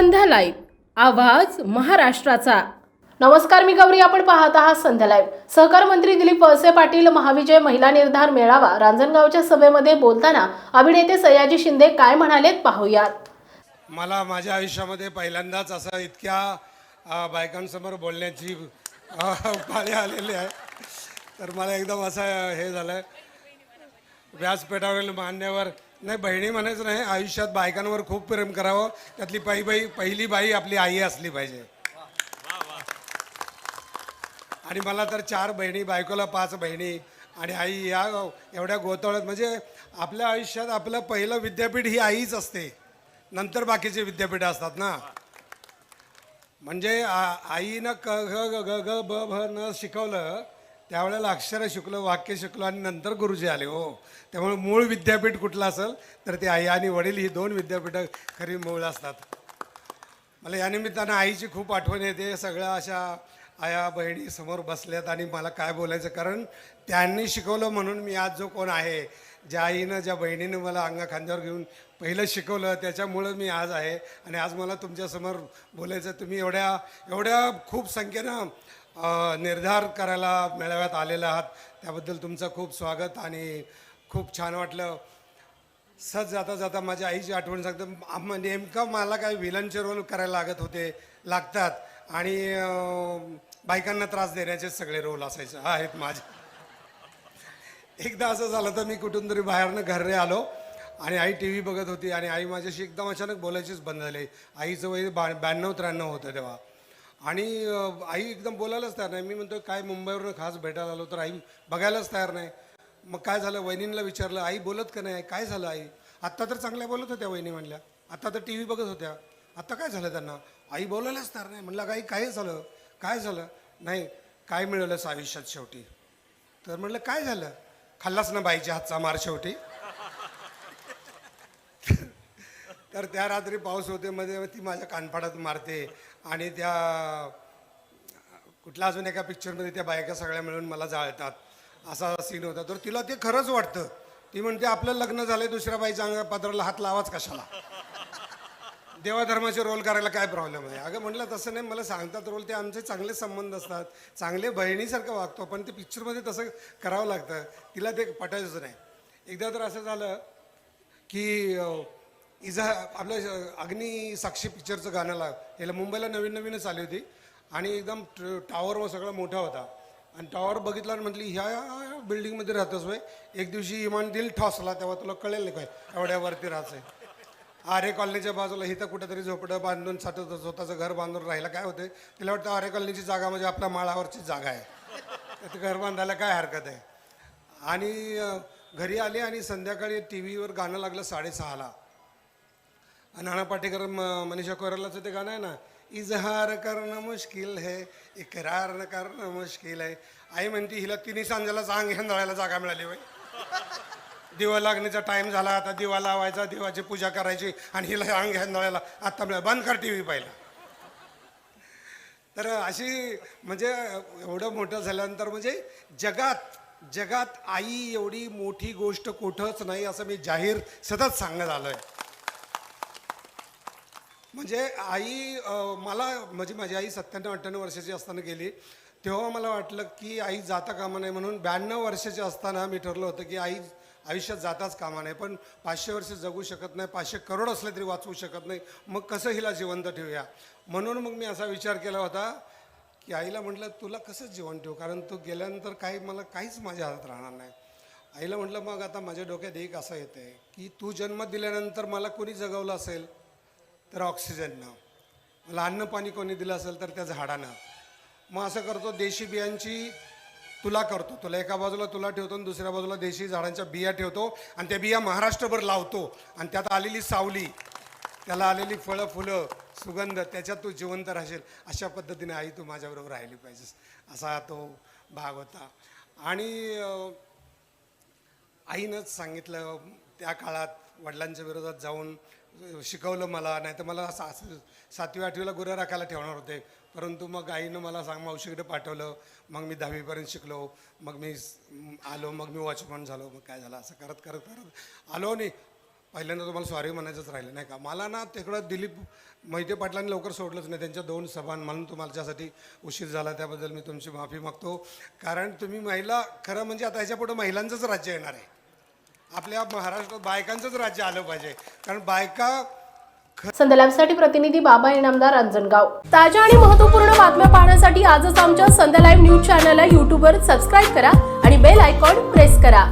संध्या live. आवाज महाराष्ट्राचा. नमस्कार मी गौरी आपण पाहत आहात संध्या लाईव्ह. सहकार मंत्री दिलीप वळसे पाटील महाविजय महिला निर्धार मेळावा रांजणगावच्या सभेमध्ये बोलताना अभिनेते सयाजी शिंदे काय म्हणालेत पाहूयात. मला माझ्या आयुष्यामध्ये पहिल्यांदाच असं इतक्या बायकांसमोर बोलण्याची पाळी आलेली आहे. तर मला एकदम असं हे झालं व्यासपीठावरील मान्यवर नाही बहिणी म्हणायचं नाही आयुष्यात बायकांवर खूप प्रेम करावं. त्यातली पहिली बाई पहिली बाई आपली आई असली पाहिजे. आणि मला तर चार बहिणी बायकोला पाच बहिणी आणि आई या एवढ्या गोतवळत म्हणजे आपल्या आयुष्यात आपलं पहिलं विद्यापीठ ही आईच असते. नंतर बाकीचे विद्यापीठ असतात ना. म्हणजे आईनं क ग ग ग ग ब भ न शिकवलं त्यावेळेला अक्षरं शिकलो वाक्य शिकलो आणि नंतर गुरुजी आले हो. त्यामुळे मूळ विद्यापीठ कुठलं असेल तर ते आई आणि वडील ही दोन विद्यापीठं खरी मूळ असतात. मला या निमित्तानं आईची खूप आठवण येते. सगळ्या अशा आया बहिणी समोर बसल्यात आणि मला काय बोलायचं कारण त्यांनी शिकवलं म्हणून मी आज जो कोण आहे ज्या आईनं ज्या बहिणीनं मला अंगा खांद्यावर घेऊन पहिलं शिकवलं त्याच्यामुळं मी आज आहे. आणि आज मला तुमच्यासमोर बोलायचं तुम्ही एवढ्या एवढ्या खूप संख्येनं निर्धार करायला मेळाव्यात आलेला आहात. त्याबद्दल तुमचं खूप स्वागत आणि खूप छान वाटलं. सज जाता जाता माझ्या आईची आठवण सांगतं. नेमकं मला काय विलनचे रोल करायला लागत होते लागतात. आणि बायकांना त्रास देण्याचे सगळे रोल असायचे आहेत माझे. एकदा असं झालं तर मी कुठून तरी बाहेरनं घरे आलो आणि आई टी व्ही बघत होती आणि आई माझ्याशी एकदम अचानक बोलायचीच बंद झाली. आईचं वय बा ब्याण्णव त्र्याण्णव होतं तेव्हा. आणि आई एकदम बोलायलाच तयार नाही. मी म्हणतो काय मुंबईवरून खास भेटायला आलो तर आई बघायलाच तयार नाही. मग काय झालं? वहिनींना विचारलं आई बोलत का नाही? काय झालं आई? आत्ता तर चांगल्या बोलत होत्या वहिनी म्हणल्या. आत्ता तर टी व्ही बघत होत्या. आत्ता काय झालं त्यांना? आई बोलायलाच तयार नाही. म्हणलं आई काय झालं? काय झालं? नाही काय मिळवलंस आयुष्यात शेवटी. तर म्हणलं काय झालं? खाल्लास ना बाईच्या हातचा मार शेवटी? तर त्या रात्री पाऊस होते मध्ये ती माझ्या कानफाडात मारते. आणि त्या कुठल्या अजून एका पिक्चरमध्ये त्या बायका सगळ्या मिळून मला जाळतात. असा सीन होता. तर तिला ते खरंच वाटतं. ती म्हणते आपलं लग्न झालंय दुसऱ्या बाईच्या अंग पदराला हात लावाच कशाला? देवाधर्माचे रोल करायला काय प्रॉब्लेम आहे? अगं म्हटलं तसं नाही. मला सांगतात रोल ते आमचे चांगले संबंध असतात. चांगले बहिणीसारखं वागतो पण ते पिक्चरमध्ये तसं करावं लागतं. तिला ते पटायचंच नाही. एकदा तर असं झालं की इजा आपलं अग्नी साक्षी पिक्चरचं गाणं लाग याला मुंबईला नवीन नवीनच आली होती. आणि एकदम टॉवर सगळा मोठा होता. आणि टॉवर बघितला आणि म्हटली ह्या बिल्डिंगमध्ये राहतोस वय एक दिवशी इमान दिल ठॉसला तेव्हा तुला कळेल नाही काय? एवढ्यावरती राहायचं आरे कॉलनीच्या बाजूला इथं कुठेतरी झोपडं बांधून स्वतः स्वतःचं घर बांधून राहिलं काय होते तिला वाटतं आरे कॉलनीची जागा म्हणजे आपल्या माळावरची जागा आहे. ते घर बांधायला काय हरकत आहे? आणि घरी आले आणि संध्याकाळी टी व्हीवर गाणं लागलं साडेसहाला. नाना पाटेकर मनीषा कोयरालाचं ते गाणं आहे ना इजहार करणं मुश्किल है इकरार न करणं मुश्किल आहे आई म्हणते हिला तिन्ही सांजाला चांग हेंदळायला जागा मिळाली होय दिवा लागण्याचा टाइम झाला आता दिवा लावायचा देवाची पूजा करायची आणि हिला अंग हेंदळायला आत्ता मिळाला. बंद कर टी व्ही पाहिला. तर अशी म्हणजे एवढं मोठं झाल्यानंतर म्हणजे जगात जगात आई एवढी मोठी गोष्ट कुठंच नाही असं मी जाहीर सतत सांगत आलोय. म्हणजे आई मला म्हणजे माझी आई सत्त्याण्णव अठ्ठ्याण्णव वर्षाची असताना गेली. तेव्हा मला वाटलं की आई जाता कामा नाही म्हणून ब्याण्णव वर्षाची असताना मी ठरलं होतं की आई आयुष्यात जाताच कामा नाही पण पाचशे वर्ष जगू शकत नाही पाचशे करोड असले तरी वाचवू शकत नाही. मग कसं हिला जिवंत ठेवूया? म्हणून मग मी असा विचार केला होता की आईला म्हटलं तुला कसं जीवन ठेवू? कारण तू गेल्यानंतर काही मला काहीच माझ्या हातात राहणार नाही. आईला म्हटलं मग आता माझ्या डोक्यात एक असं येतं आहे की तू जन्म दिल्यानंतर मला कोणी जगवलं असेल? तर ऑक्सिजननं मला अन्न पाणी कोणी दिलं असेल तर त्या झाडानं. मग असं करतो देशी बियांची तुला करतो. तुला एका बाजूला तुला ठेवतो आणि दुसऱ्या बाजूला देशी झाडांच्या बिया ठेवतो आणि त्या बिया महाराष्ट्रभर लावतो. आणि त्यात आलेली सावली त्याला आलेली फळं फुलं सुगंध त्याच्यात तू जिवंत राहशील. अशा पद्धतीने आई तू माझ्याबरोबर राहिली पाहिजेस. असा तो भाग होता. आणि आईनंच सांगितलं त्या काळात वडिलांच्या विरोधात जाऊन शिकवलं मला नाही तर मला सा सातवी आठवीला गुरं राखायला ठेवणार होते. परंतु मग आईनं मला सांग मावशीकडे पाठवलं मग मी दहावीपर्यंत शिकलो मग मी आलो मग मी वॉचमन झालो मग काय झालं असं करत करत करत. आलो नाही पहिल्यांदा तुम्हाला सॉरी म्हणायचंच राहिलं नाही का? मला ना तिकडं दिलीप मोहिते पाटलांनी लवकर सोडलंच नाही त्यांच्या दोन सभा म्हणून तुम्हाच्यासाठी उशीर झाला त्याबद्दल मी तुमची माफी मागतो. कारण तुम्ही महिला खरं म्हणजे आता ह्याच्यापुढं महिलांचंच राज्य येणार आहे. आपल्या महाराष्ट्रात बायकांचंच राज्य आलं पाहिजे. कारण बायका संध्यालाईव्हसाठी प्रतिनिधी बाबा इनामदार अंजनगाव ताज्या आणि महत्त्वपूर्ण बातम्या पाहण्यासाठी आजच आमच्या संध्या लाईव्ह न्यूज चॅनलला यूट्यूबवर सबस्क्राईब करा आणि बेल आयकॉन प्रेस करा.